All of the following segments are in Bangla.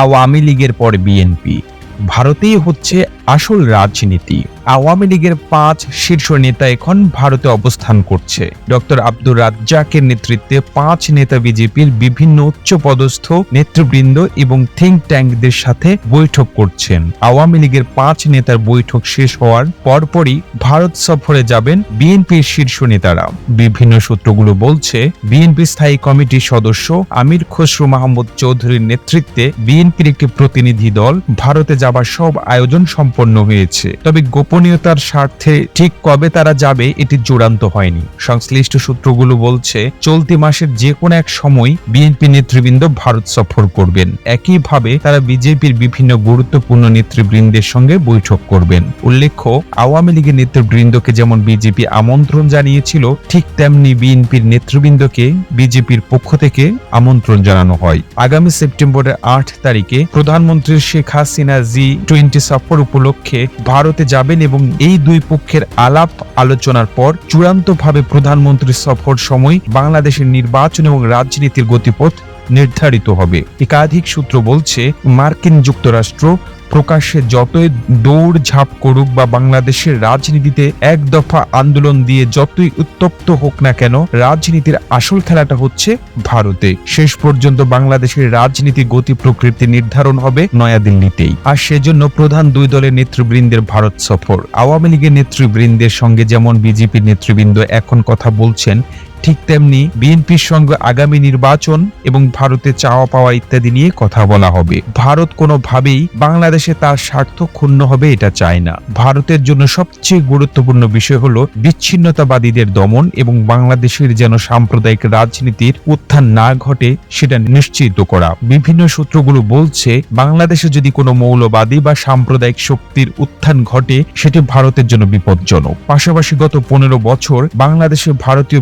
আওয়ামী লীগের পর বিএনপি। ভারতেই হচ্ছে আসল রাজনীতি। আওয়ামী লীগের পাঁচ শীর্ষ নেতা এখন ভারতে অবস্থান করছে। ডক্টর আব্দুর রাজ্জাকের নেতৃত্বে পাঁচ নেতা বিজেপির বিভিন্ন উচ্চপদস্থ নেতৃবৃন্দ এবং থিঙ্ক ট্যাঙ্কদের সাথে বৈঠক করছেন। আওয়ামী লীগের পাঁচ নেতার বৈঠক শেষ হওয়ার পরপরই ভারত সফরে যাবেন বিএনপির শীর্ষ নেতারা। বিভিন্ন সূত্রগুলো বলছে, বিএনপি স্থায়ী কমিটির সদস্য আমির খসরু মাহমুদ চৌধুরীর নেতৃত্বে বিএনপির একটি প্রতিনিধি দল ভারতে যাবার সব আয়োজন সম্পন্ন হয়েছে। তবে গোপনীয়তার স্বার্থে ঠিক কবে তারা যাবে, এটি চূড়ান্ত হয়নি। সংশ্লিষ্ট সূত্রগুলো বলছে, চলতি মাসের যে কোনো এক সময় বিএনপি নেতৃবৃন্দ ভারত সফর করবেন। একইভাবে তারা বিজেপির বিভিন্ন গুরুত্বপূর্ণ নেতৃবৃন্দের সঙ্গে বৈঠক করবেন। উল্লেখ্য, আওয়ামী লীগের নেতৃবৃন্দকে যেমন বিজেপি আমন্ত্রণ জানিয়েছিল, ঠিক তেমনি বিএনপির নেতৃবৃন্দকে বিজেপির পক্ষ থেকে আমন্ত্রণ জানানো হয়। আগামী সেপ্টেম্বরের আট তারিখে প্রধানমন্ত্রী শেখ হাসিনা জি টোয়েন্টি সফর উপলক্ষে ভারতে যাবেন এবং এই দুই পক্ষের আলাপ আলোচনার পর চূড়ান্তভাবে প্রধানমন্ত্রীর সফর সময় বাংলাদেশের নির্বাচন এবং রাজনীতির গতিপথ নির্ধারিত হবে। একাধিক সূত্র বলছে, মার্কিন যুক্তরাষ্ট্র প্রকাশ্যে যতই দৌড় ঝাঁপ করুক বা বাংলাদেশের রাজনীতিতে এক দফা আন্দোলন দিয়ে যতই উত্তপ্ত হোক না কেন, রাজনীতির আসল খেলাটা হচ্ছে ভারতে। শেষ পর্যন্ত বাংলাদেশের রাজনীতি গতি প্রকৃতি নির্ধারণ হবে নয়াদিল্লিতেই। আর সেজন্য প্রধান দুই দলের নেতৃবৃন্দের ভারত সফর। আওয়ামী লীগের নেতৃবৃন্দের সঙ্গে যেমন বিজেপির নেতৃবৃন্দ এখন কথা বলছেন ঠিক তেমনি বিএনপির সঙ্গে আগামী নির্বাচন এবং ভারতে চাওয়া পাওয়া ইত্যাদি নিয়ে কথা বলা হবে। ভারত কোনোভাবেই বাংলাদেশে তার স্বার্থ ক্ষুণ্ণ হবে এটা চায় না। ভারতের জন্য সবচেয়ে গুরুত্বপূর্ণ বিষয় হল বিচ্ছিন্নতাবাদীদের দমন এবং বাংলাদেশের যেন সাম্প্রদায়িক রাজনীতির উত্থান না ঘটে সেটা নিশ্চিত করা। বিভিন্ন সূত্রগুলো বলছে, বাংলাদেশে যদি কোনো মৌলবাদী বা সাম্প্রদায়িক শক্তির উত্থান ঘটে, সেটি ভারতের জন্য বিপজ্জনক। পাশাপাশি গত পনেরো বছর বাংলাদেশে ভারতীয়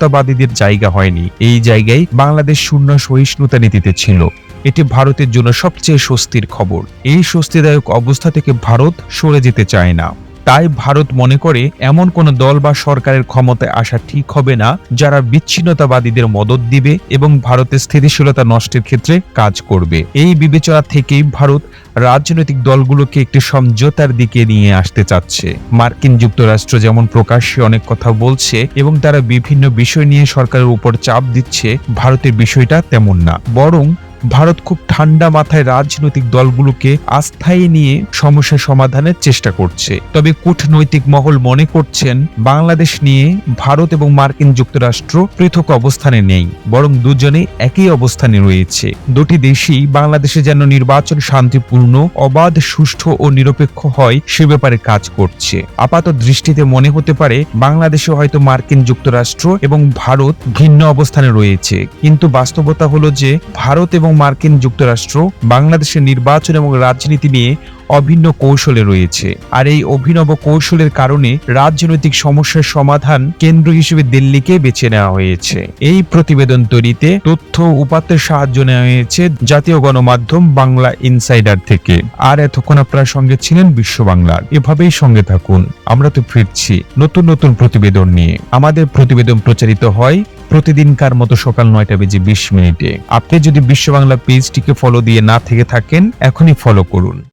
বিচ্ছিন্নতাবাদীদের জায়গা হয়নি। এই জায়গায় বাংলাদেশ শূন্য সহিষ্ণুতা নীতিতে ছিল। এটি ভারতের জন্য সবচেয়ে স্বস্তির খবর। এই স্বস্তিদায়ক অবস্থা থেকে ভারত সরে যেতে চায় না। তাই ভারত মনে করে এমন কোন দল বা সরকারের ক্ষমতায় আসা ঠিক হবে না যারা বিচ্ছিন্নতাবাদীদের মদত দিবে এবং ভারতের স্থিতিশীলতা নষ্টের ক্ষেত্রে কাজ করবে। এই বিবেচনা থেকেই ভারত রাজনৈতিক দলগুলোকে একটি সমঝোতার দিকে নিয়ে আসতে চাচ্ছে। মার্কিন যুক্তরাষ্ট্র যেমন প্রকাশ্যে অনেক কথা বলছে এবং তারা বিভিন্ন বিষয় নিয়ে সরকারের উপর চাপ দিচ্ছে, ভারতের বিষয়টা তেমন না। বরং ভারত খুব ঠান্ডা মাথায় রাজনৈতিক দলগুলোকে আস্থায় নিয়ে সমস্যা সমাধানের চেষ্টা করছে। তবে কূটনৈতিক মহল মনে করছেন, বাংলাদেশ নিয়ে ভারত এবং মার্কিন যুক্তরাষ্ট্র পৃথক অবস্থানে নেই, বরং দুজনে একই অবস্থানে রয়েছে। দুটি দেশই বাংলাদেশে যেন নির্বাচন শান্তিপূর্ণ, অবাধ, সুষ্ঠু ও নিরপেক্ষ হয় সে ব্যাপারে কাজ করছে। আপাত দৃষ্টিতে মনে হতে পারে, বাংলাদেশে হয়তো মার্কিন যুক্তরাষ্ট্র এবং ভারত ভিন্ন অবস্থানে রয়েছে। কিন্তু বাস্তবতা হলো যে, ভারত এবং মার্কিন যুক্তরাষ্ট্র, বাংলাদেশের নির্বাচন এবং রাজনীতি নিয়ে অভিন্ন কৌশলে রয়েছে। আর এই অভিনব কৌশলের কারণে রাজনৈতিক সমস্যার সমাধান কেন্দ্র হিসেবে দিল্লিকে বেছে নেওয়া হয়েছে। এই প্রতিবেদন তৈরিতে তথ্য উপাত্তের সাহায্য নেওয়া হয়েছে জাতীয় গণমাধ্যম বাংলা ইনসাইডার থেকে। আর এতক্ষণ আপনার সঙ্গে ছিলেন বিশ্ব বাংলার। এভাবেই সঙ্গে থাকুন। আমরা তো ফিরছি নতুন নতুন প্রতিবেদন নিয়ে। আমাদের প্রতিবেদন প্রচারিত হয় প্রতিদিনকার মতো সকাল নয়টা বেজে বিশ মিনিটে। আপনি যদি বিশ্ব বাংলা পেজটিকে ফলো দিয়ে না থেকে থাকেন, এখনই ফলো করুন।